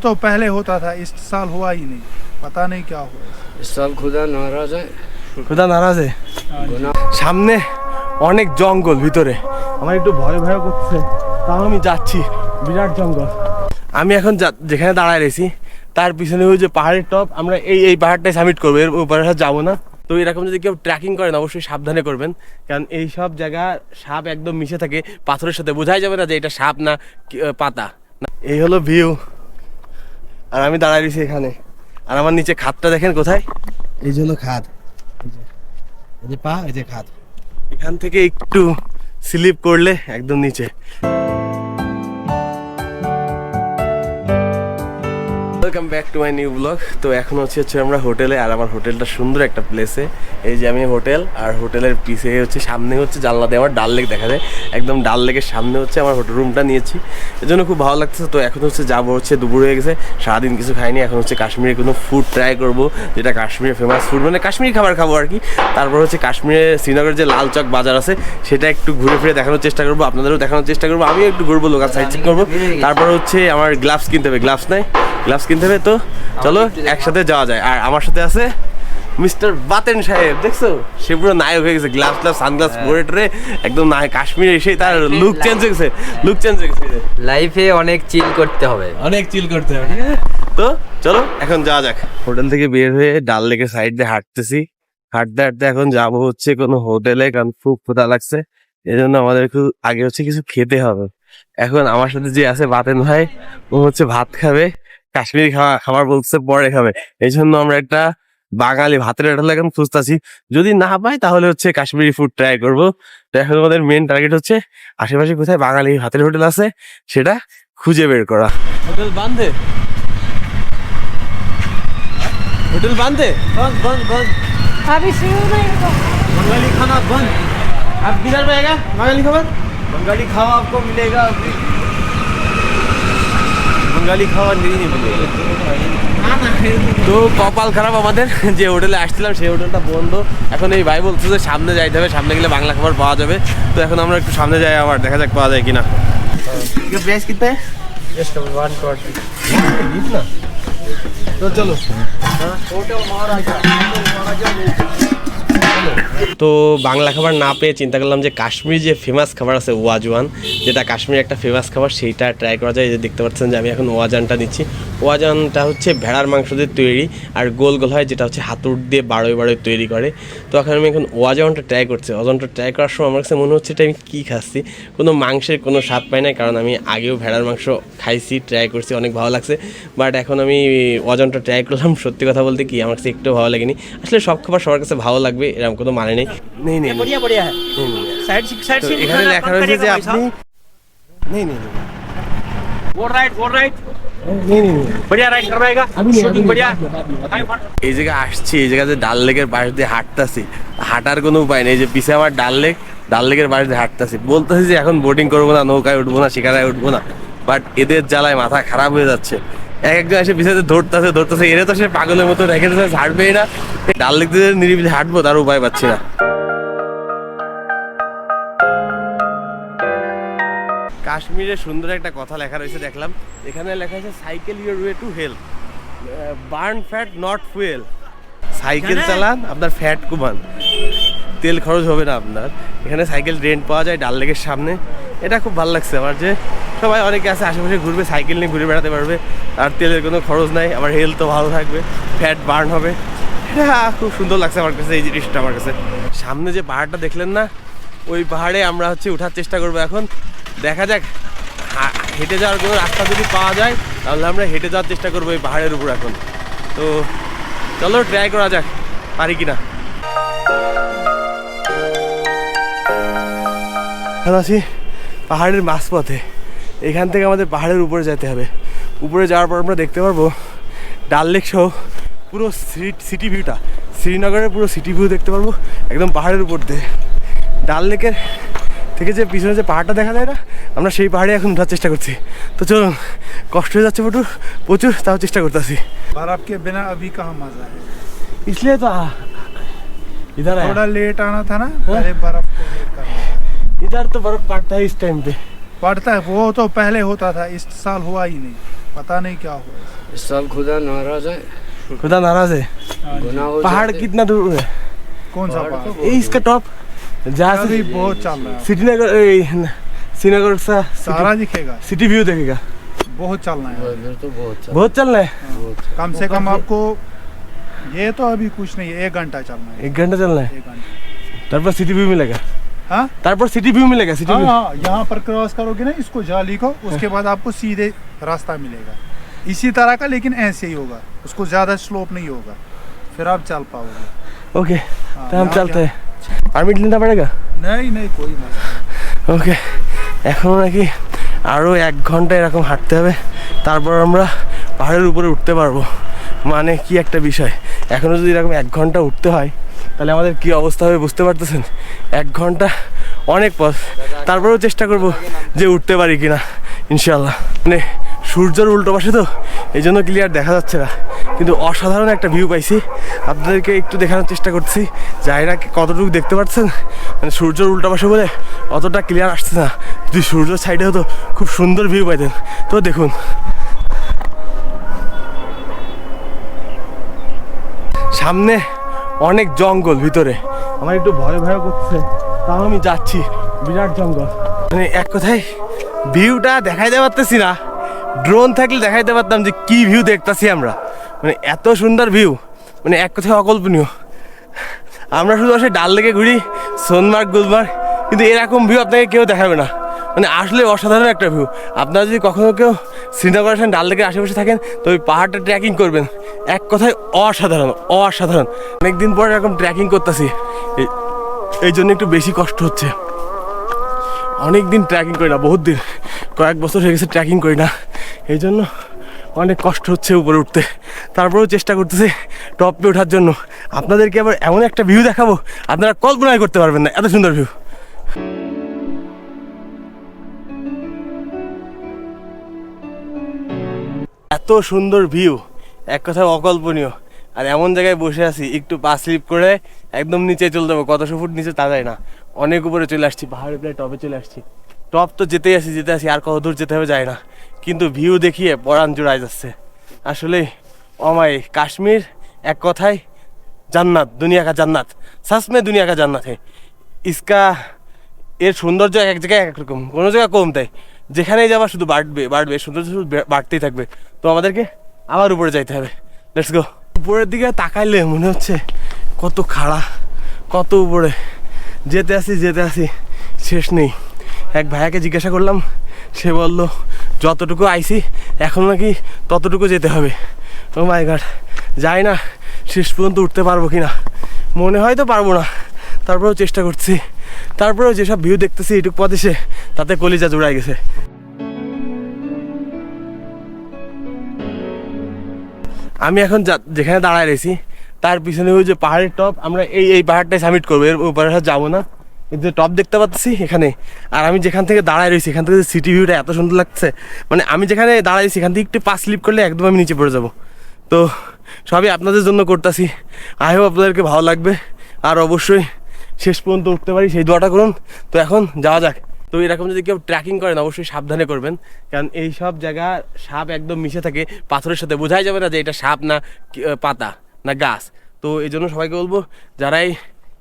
तो पहले होता था इस साल हुआ ही नहीं पता नहीं क्या हुआ इस साल खुदा नाराज है কোথা নারাজে गुनाह সামনে অনেক জঙ্গল ভিতরে আমার একটু ভয় ভয় করছে তাও আমি যাচ্ছি বিরাট জঙ্গল আমি এখন যা- যেখানে দাঁড়ায় রয়েছি তার পিছনে ওই যে পাহাড়ের টপ আমরা এই এই পাহাড়টাই সাবমিট করবো এর উপরে আর যাবো না তো এরকম যদি কেউ ট্রেকিং করেন অবশ্যই সাবধানে করবেন কারণ এই সব জায়গা সাপ একদম মিশে থাকে পাথরের সাথে বোঝাই যাবে না যে এটা সাপ না কি- আহ, পাতা না, এই হলো ভিউ আর আমি দাঁড়ায় রয়েছি এখানে। আর আমার নিচে খাতটা দেখেন কোথায়? এই জন্য খাদ। যে এই যে পা এই যে খাদ। এখান থেকে একটু স্লিপ করলে একদম নিচে। Welcome back to my new blog তো এখন হচ্ছে হচ্ছে আমরা হোটেলে আর আমার হোটেলটা সুন্দর একটা প্লেসে এই যে আমি হোটেল আর হোটেলের পিছে হচ্ছে সামনে হচ্ছে জানলা দিয়ে আমার ডাল লেক দেখা যায়। একদম ডাল লেকের সামনে হচ্ছে আমার হোটেল রুমটা নিয়েছি। এই জন্য খুব ভালো লাগতেছে। তো এখন হচ্ছে যাব হচ্ছে দুপুর হয়ে গেছে। সারাদিন কিছু খাইনি। এখন হচ্ছে কাশ্মীরে কোনো ফুড ট্রাই করব, যেটা কাশ্মীরের ফেমাস ফুড মানে কাশ্মীরি খাবার খাব আর কি। তারপর হচ্ছে কাশ্মীরে শ্রীনগরের যে লাল চক বাজার আছে, সেটা একটু ঘুরে ফিরে দেখানোর চেষ্টা করব। আপনাদেরও দেখানোর চেষ্টা করব। আমিও একটু ঘুরবো লোকাল সাইড চেক করব। তারপর হচ্ছে আমার গ্লাভস কিনতে হবে। গ্লাভস নাই। গ্লাভস কিনতে হবে তো চলো একসাথে যাওয়া যায়। আর আমার সাথে আছে মিস্টার বাতেন সাহেব দেখছ? সে পুরো নায়ক হয়ে গেছে গ্লাভস গ্লাভস সানগ্লাস পরে টরে একদম নায়ক কাশ্মীরে এসে তার লুক চেঞ্জ হয়ে গেছে লুক চেঞ্জ হয়ে গেছে। লাইফে অনেক চিল করতে হবে। অনেক চিল করতে হবে ঠিক আছে? তো চলো এখন যাওয়া যাক। হোটেল থেকে বের হয়ে ডাল লেকের সাইড দিয়ে হাঁটতেছি। হাঁটতে হাঁটতে এখন যাব হচ্ছে কোনো হোটেলে কারণ খুব ক্ষুধা লাগছে। এই জন্য আমাদের একটু আগে হচ্ছে কিছু খেতে হবে। এখন আমার সাথে যে আছে বাতেন ভাই ও হচ্ছে ভাত খাবে। কাশ্মীরি খাওয়া খাবার বলছে পরে খাবে। এই জন্য আমরা একটা বাঙালি ভাতের হোটেল এখন খুঁজতেছি। যদি না পাই তাহলে হচ্ছে কাশ্মীরি ফুড ট্রাই করব। এখন আমাদের মেন টার্গেট হচ্ছে আশেপাশে কোথায় বাঙালি ভাতের হোটেল আছে সেটা খুঁজে বের করা। হোটেল বান্ধে? হোটেল বান্ধে? বন্ধ বন্ধ বন্ধ। अभी বাঙালি नहीं होगा बंगाली বাঙালি খাওয়ার নিয়ে তো কপাল খারাপ আমাদের যে হোটেলে আসছিলাম সেই হোটেলটা বন্ধ। এখন এই ভাই বলছে যে সামনে যাইতে হবে সামনে গেলে বাংলা খাবার পাওয়া যাবে। তো এখন আমরা একটু সামনে যাই আবার দেখা যাক পাওয়া যায় কিনা। চলো। হ্যাঁ হোটেল মহারাজা হোটেল মহারাজা তো বাংলা খাবার না পেয়ে চিন্তা করলাম যে কাশ্মীর যে ফেমাস খাবার আছে ওয়াজওয়ান, যেটা কাশ্মীর একটা ফেমাস খাবার, সেইটা ট্রাই করা যায়। যে দেখতে পাচ্ছেন যে আমি এখন ওয়াজানটা নিচ্ছি। ওয়াজানটা হচ্ছে ভেড়ার মাংস দিয়ে তৈরি আর গোল গোল হয় যেটা হচ্ছে হাতুড় দিয়ে বারোয় বারোয় তৈরি করে। তো এখন আমি এখন ওয়াজানটা ট্রাই করছি। ওজনটা ট্রাই করার সময় আমার কাছে মনে হচ্ছে এটা আমি কী খাচ্ছি? কোনো মাংসের কোনো স্বাদ পাই না কারণ আমি আগেও ভেড়ার মাংস খাইছি ট্রাই করছি অনেক ভালো লাগছে। বাট এখন আমি ওয়াজানটা ট্রাই করলাম সত্যি কথা বলতে কি আমার কাছে একটু ভালো লাগেনি। আসলে সব খাবার সবার কাছে ভালো লাগবে এরকম কোনো মানে নেই। নেই নেই এখানে লেখা রয়েছে যে আপনি নেই নেই রাইট রাইট এই আসছি এই জায়গাতে ডাল লেকের পাশ দিয়ে হাঁটতাছি। হাঁটার কোনো উপায় নেই যে পিছিয়ে আমার ডাল লেক ডাল লেকের পাশ দিয়ে হাঁটতাছি। বলতেছি যে এখন বোটিং করব না নৌকায় উঠবো না শিকারায় উঠবো না। বাট এদের জ্বালায় মাথা খারাপ হয়ে যাচ্ছে। এক একজন এসে পিছাতে ধরতেছে ধরতেছে এরা তো সে পাগলের মতো রেখে দিতে হাঁটবেই না। ডাল লেক দিয়ে নিরিবিলি হাঁটবো তার উপায় পাচ্ছি না। কাশ্মীরে সুন্দর একটা কথা লেখা রয়েছে দেখলাম। এখানে লেখা আছে cycle your way to health burn fat not fuel cycle চালান আপনার ফ্যাট কমান। তেল খরচ হবে না আপনার। এখানে সাইকেল রেন্ট পাওয়া যায় ডাল লেকের সামনে। এটা খুব ভালো লাগছে আমার যে সবাই অনেকে আছে আশেপাশে ঘুরবে সাইকেল নিয়ে ঘুরে বেড়াতে পারবে। আর তেলের কোনো খরচ নাই আমার হেলথও ভালো থাকবে ফ্যাট বার্ন হবে। এটা খুব সুন্দর লাগছে আমার কাছে এই জিনিসটা আমার কাছে। সামনে যে পাহাড়টা দেখলেন না ওই পাহাড়ে আমরা হচ্ছে ওঠার চেষ্টা করব এখন। দেখা যাক হেঁটে যাওয়ার কোনো রাস্তা যদি পাওয়া যায়, তাহলে আমরা হেঁটে যাওয়ার চেষ্টা করব এই পাহাড়ের উপর এখন। তো চলো ট্রাই করা যাক, পারি কিনা? এখন আছি পাহাড়ের মাঝপথে। এখান থেকে আমাদের পাহাড়ের উপরে যেতে হবে। উপরে যাওয়ার পর আমরা দেখতে পারব, ডাল লেক সহ পুরো সিটি ভিউটা, শ্রীনগরের পুরো সিটি ভিউ দেখতে পারব, একদম পাহাড়ের উপর দিয়ে। ডাল লেকের থেকে যে পিছনে যে পাহাড়টা দেখা যায় না আমরা সেই পাহাড়ে এখন উঠার চেষ্টা করছি তো চলুন কষ্ট হয়ে যাচ্ছে প্রচুর প্রচুর তাও চেষ্টা করতেছি बर्फ के बिना अभी कहाँ मजा है इसलिए तो इधर थोड़ा लेट आना था ना पहले बर्फ को वेट करना इधर तो बर्फ पड़ता है इस टाइम पे पड़ता है वो तो पहले होता था इस साल हुआ ही नहीं पता नहीं क्या हुआ सब खुदा नाराज है खुदा नाराज है हाँ जी। गुनाह हो पहाड़ जाते- कितना दूर है कौन सा पहाड़ पहाड़ तो ये इसका टॉप जहाँ से भी बहुत चल सिटी नगर श्रीनगर सा सारा दिखेगा। सिटी व्यू देखेगा। बहुत चलना है। तो बहुत चलना है। कम से कम आपको ये तो अभी कुछ नहीं है एक घंटा चलना है। एक घंटा चलना है? तब पर सिटी व्यू मिलेगा। हाँ? तब पर सिटी व्यू मिलेगा सिटी हाँ, व्यू। हाँ यहाँ पर क्रॉस करोगे ना इसको जाली को उसके हाँ। बाद आपको सीधे रास्ता मिलेगा। इसी तरह का लेकिन ऐसे ही होगा। उसको ज़्यादा स्लोप नहीं होगा। फिर आप चल पाओगे। ओके तो हाँ, हम चलते हैं। परमिट लेना पड़ेगा नहीं नहीं कोई मसला नहीं। ওকে এখন নাকি আরও এক ঘন্টা এরকম হাঁটতে হবে তারপর আমরা পাহাড়ের উপরে উঠতে পারবো মানে কি একটা বিষয় এখনও যদি এরকম এক ঘন্টা উঠতে হয় তাহলে আমাদের কি অবস্থা হবে বুঝতে পারতেছেন এক ঘন্টা অনেক পথ তারপরেও চেষ্টা করব যে উঠতে পারি কিনা ইনশাল্লাহ মানে সূর্যের উল্টো পাশে তো এই জন্য ক্লিয়ার দেখা যাচ্ছে না কিন্তু অসাধারণ একটা ভিউ পাইছি। আপনাদেরকে একটু দেখানোর চেষ্টা করছি। জানি না কতটুকু দেখতে পাচ্ছেন মানে সূর্যের উল্টো পাশে বলে অতটা ক্লিয়ার আসছে না। যদি সূর্য সাইডে হতো, খুব সুন্দর ভিউ পাইতেন। তো দেখুন। সামনে অনেক জঙ্গল ভিতরে। আমার একটু ভয় ভয় করছে। তাও আমি যাচ্ছি। বিরাট জঙ্গল। মানে এক কথায় ভিউটা দেখাইতে পারতেছি না। ড্রোন থাকলে দেখাইতে পারতাম যে কি ভিউ দেখতাছি আমরা। মানে এত সুন্দর ভিউ মানে এক কথায় অকল্পনীয়। আমরা শুধু আসে ডাল লেগে ঘুরি, সোনমার্গ, গুলমার্গ, কিন্তু এরকম ভিউ আপনাকে কেউ দেখাবে না। মানে আসলে অসাধারণ একটা ভিউ। আপনারা যদি কখনো কেউ শ্রীনগর আসেন, ডাল লেগের আশেপাশে থাকেন, তো ওই পাহাড়টা ট্রেকিং করবেন। এক কথায় অসাধারণ অসাধারণ। অনেকদিন পর এরকম ট্রেকিং করতেছি। এই জন্য একটু বেশি কষ্ট হচ্ছে। অনেক দিন ট্রেকিং করি না, বহুত দিন। কয়েক বছর হয়ে গেছে ট্রেকিং করি না। এই জন্য অনেক কষ্ট হচ্ছে উপরে উঠতে। তারপরেও চেষ্টা করতেছি টপে ওঠার জন্য। আপনাদেরকে আবার এমন একটা ভিউ দেখাবো, আপনারা কল্পনাই করতে পারবেন না, এত সুন্দর ভিউ এত সুন্দর ভিউ এক কথায় অকল্পনীয়। আর এমন জায়গায় বসে আছি, একটু পা স্লিপ করে একদম নিচে চলে যাব, কত কতশো ফুট নিচে তা যায় না। অনেক উপরে চলে আসছি, পাহাড়ে প্রায় টপে চলে আসছি। টপ তো যেতেই আসি যেতে আসি আর কত দূর যেতে হবে যায় না। কিন্তু ভিউ দেখিয়ে পরাণ জোড়ায় যাচ্ছে। আসলে অমায় কাশ্মীর এক কথায় জান্নাত, দুনিয়া কা জান্নাত। সাস মে দুনিয়া কা জান্নাত হে। ইসকা এর সৌন্দর্য এক জায়গায় এক রকম, কোনো জায়গায় কম তাই। যেখানেই যাবা শুধু বাড়বে বাড়বে, সৌন্দর্য শুধু বাড়তেই থাকবে। তো আমাদেরকে আবার উপরে যাইতে হবে। লেটস গো উপরের দিকে তাকাইলে মনে হচ্ছে কত খাড়া, কত উপরে। যেতে আসি যেতে আসি, শেষ নেই। এক ভাইয়াকে জিজ্ঞাসা করলাম, সে বলল, যতটুকু আইসি এখন নাকি ততটুকু যেতে হবে। ও মাই গাড যাই না, শেষ পর্যন্ত উঠতে পারব কি না মনে হয় তো পারব না। তারপরেও চেষ্টা করছি। তারপরেও যেসব ভিউ দেখতেছি এটুক এসে তাতে কলিজা জোড়ায় গেছে। আমি এখন যেখানে দাঁড়ায় রয়েছি, তার পিছনে ওই যে পাহাড়ের টপ আমরা এই এই পাহাড়টাই সাবমিট করব। এর উপরে যাব না। কিন্তু টপ দেখতে পাচ্ছি এখানে। আর আমি যেখান থেকে দাঁড়ায় রয়েছি, এখান থেকে সিটি ভিউটা এত সুন্দর লাগছে মানে আমি যেখানে দাঁড়াইছি এখান থেকে একটু পা স্লিপ করলে একদম আমি নিচে পড়ে যাব। তো সবই আপনাদের জন্য করতেছি। আই হোপ আপনাদেরকে ভালো লাগবে। আর অবশ্যই শেষ পর্যন্ত উঠতে পারি, সেই দোয়াটা করুন। তো এখন যাওয়া যাক। তো এরকম যদি কেউ ট্রেকিং করেন অবশ্যই সাবধানে করবেন। কারণ এই সব জায়গা সাপ একদম মিশে থাকে পাথরের সাথে। বোঝাই যাবে না যে এটা সাপ না পাতা না গাছ। তো এই জন্য সবাইকে বলব, যারাই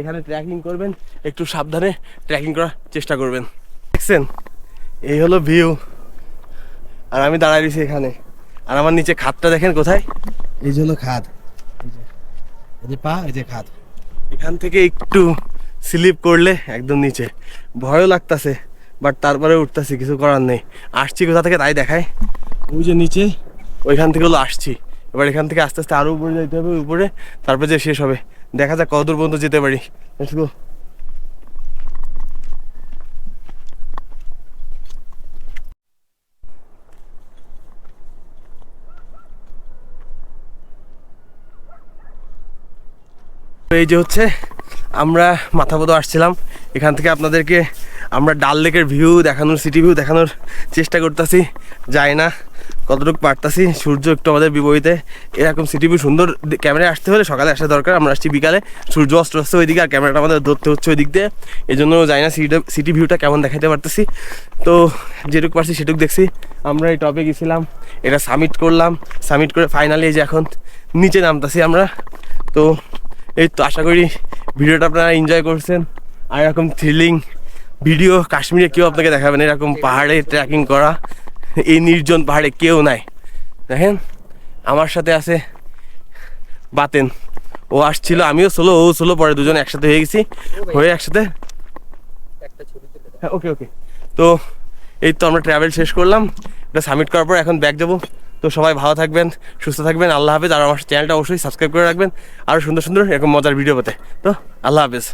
এখানে ট্রেকিং করবেন, একটু সাবধানে ট্রেকিং করার চেষ্টা করবেন। দেখছেন? এই হলো ভিউ আর আমি দাঁড়ায় রয়েছি এখানে। আর আমার নিচে খাদটা দেখেন কোথায়? এই যে হলো খাদ। এই যে পা এই যে খাদ। এখান থেকে একটু স্লিপ করলে একদম নিচে। ভয়ও লাগতাছে বাট তারপরে উঠতেছি কিছু করার নেই। আসছি কোথা থেকে তাই দেখায় ওই যে নিচে। ওইখান থেকে হলো আসছি। এবার এখান থেকে আস্তে আস্তে আরও উপরে যেতে হবে উপরে তারপরে যে শেষ হবে। দেখা যাক কতদূর পর্যন্ত যেতে পারি। তো এই যে হচ্ছে আমরা মাথাপদ আসছিলাম। এখান থেকে আপনাদেরকে আমরা ডাল লেকের ভিউ দেখানোর সিটি ভিউ দেখানোর চেষ্টা করতেছি। যাই না, কতটুকু পারতাছি, সূর্য একটু আমাদের বিপরীতে। এরকম সিটি ভিউ সুন্দর ক্যামেরায় আসতে হলে সকালে আসা দরকার, আমরা আসছি বিকালে। সূর্য অস্ত অস্ত ওই দিকে আর ক্যামেরাটা আমাদের ধরতে হচ্ছে ওই দিক দিয়ে। এই জন্য যাই না সিটি সিটি ভিউটা কেমন দেখাতে পারতেছি। তো যেটুকু পারছি সেটুকু দেখছি। আমরা এই টপে গেছিলাম, এটা সামিট করলাম। সামিট করে ফাইনালি এই যে এখন নিচে নামতাছি আমরা। তো এই তো আশা করি ভিডিওটা আপনারা এনজয় করছেন। আর এরকম থ্রিলিং ভিডিও কাশ্মীরে কেউ আপনাকে দেখাবেন এরকম পাহাড়ে ট্রেকিং করা। এই নির্জন পাহাড়ে কেউ নাই। দেখেন, আমার সাথে আছে বাতেন। ও আসছিল, আমিও সোলো ও সোলো পরে দুজন একসাথে হয়ে গেছি। হয়ে একসাথে হ্যাঁ ওকে ওকে তো এই তো আমরা ট্রাভেল শেষ করলাম। এটা সাবমিট করার পর এখন ব্যাক যাব। তো সবাই ভালো থাকবেন, সুস্থ থাকবেন, আল্লাহ হাফেজ। আর আমার চ্যানেলটা অবশ্যই সাবস্ক্রাইব করে রাখবেন। আরও সুন্দর সুন্দর এরকম মজার ভিডিও পেতে। তো, আল্লাহ হাফেজ।